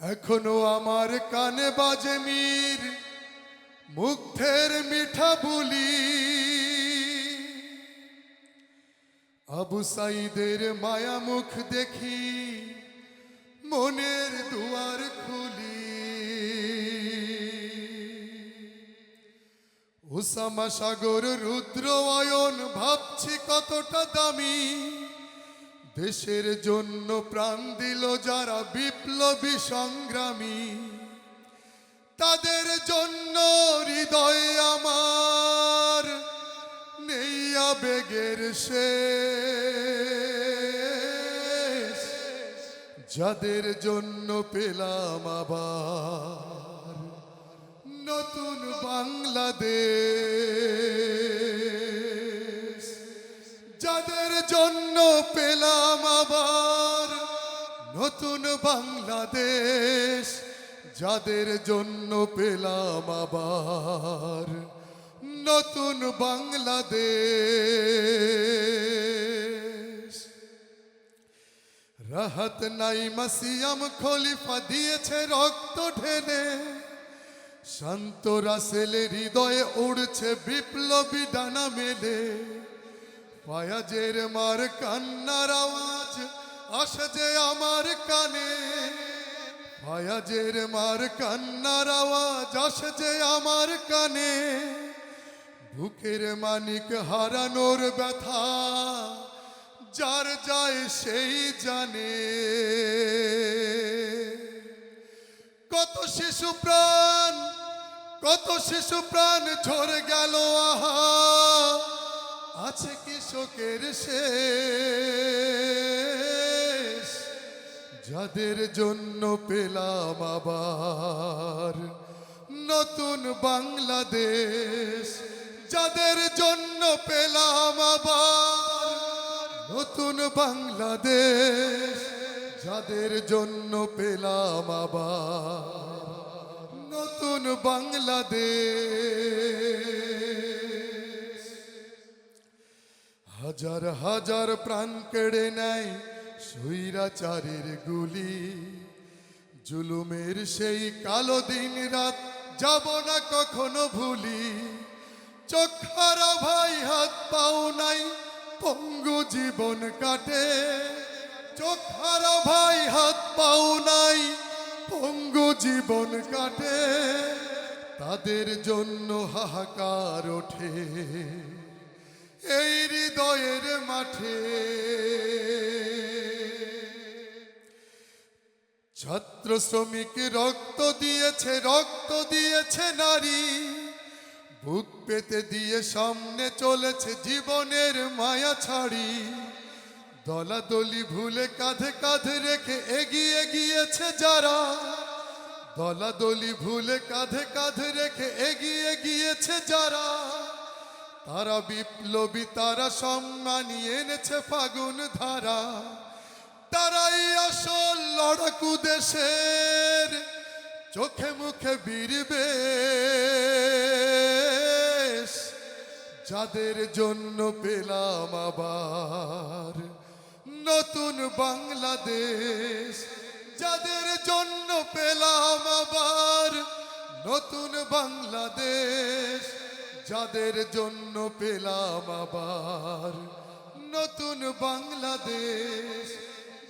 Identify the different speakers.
Speaker 1: এখনও আমার কানে বাজে মীর, মুগ্ধের মিঠা বলি। আবু সাইদের মায়া মুখ দেখি, মনের দুয়ার খুলি। ওসামা সাগর রুদ্র অয়ন, ভাবছি কতটা দামি। দেশের জন্য প্রাণ দিল যারা বিপ্লবী সংগ্রামী। তাদের জন্য হৃদয় আমার নেই আবেগের শেষ। যাদের জন্য পেলাম আবার নতুন বাংলাদেশ। নতুন বাংলাদেশ, যাদের জন্য পেলাম আবার। নতুন বাংলাদেশ। রাহাত নাই মাসিয়াম খলিফা দিয়েছে রক্ত ঢেলে। শান্ত রাসেলের হৃদয়ে উড়ছে বিপ্লবী ডানা মেলে। ফায়াজের মার কান্নার আওয়াজ আসে যে আমার কানে। ফায়াজের মার কান্নার আওয়াজ আসে যে আমার কানে। বুকের মানিক হারানোর ব্যথা, যার যায় সেই জানে। কত শিশু প্রাণ, কত শিশু প্রাণ ঝরে গেল, আহা, আছে কৃষকের শেষ যাদের জন্য পেলাম আবার, নতুন বাংলাদেশ। যাদের জন্য পেলাম আবার, নতুন বাংলাদেশ। যাদের জন্য পেলাম আবার, নতুন বাংলাদেশ। হাজার হাজার প্রাণ কেড়ে নেয় সৈরাচারের গুলি। জুলুমের সেই কালো দিন রাত যাব না কখনো ভুলি। চোখারা ভাই হাত পাও নাই, পঙ্গু জীবন কাটে। চোখারা ভাই হাত পাও নাই, পঙ্গু জীবন কাটে। তাদের জন্য হাহাকার ওঠে এই হৃদয়ের মাঠে। ছাত্র শ্রমিক রক্ত দিয়েছে রক্ত দিয়েছে নারী। বুক পেতে দিয়ে সামনে চলেছে জীবনের মায়া ছাড়ি। দলাদলি ভুলে কাঁধে কাঁধে রেখে এগিয়ে গিয়েছে যারা। দলাদলি ভুলে কাঁধে কাঁধে রেখে এগিয়ে গিয়েছে যারা। তারা বিপ্লবী, তারা সম্মানী, এনেছে ফাগুন ধারা। তারাই আসল লড়াকু দেশের চোখে মুখে বীরবে যাদের জন্য পেলাম আবার নতুন বাংলাদেশ। যাদের জন্য পেলাম আবার নতুন বাংলাদেশ। যাদের জন্য পেলাম আবার নতুন বাংলাদেশ।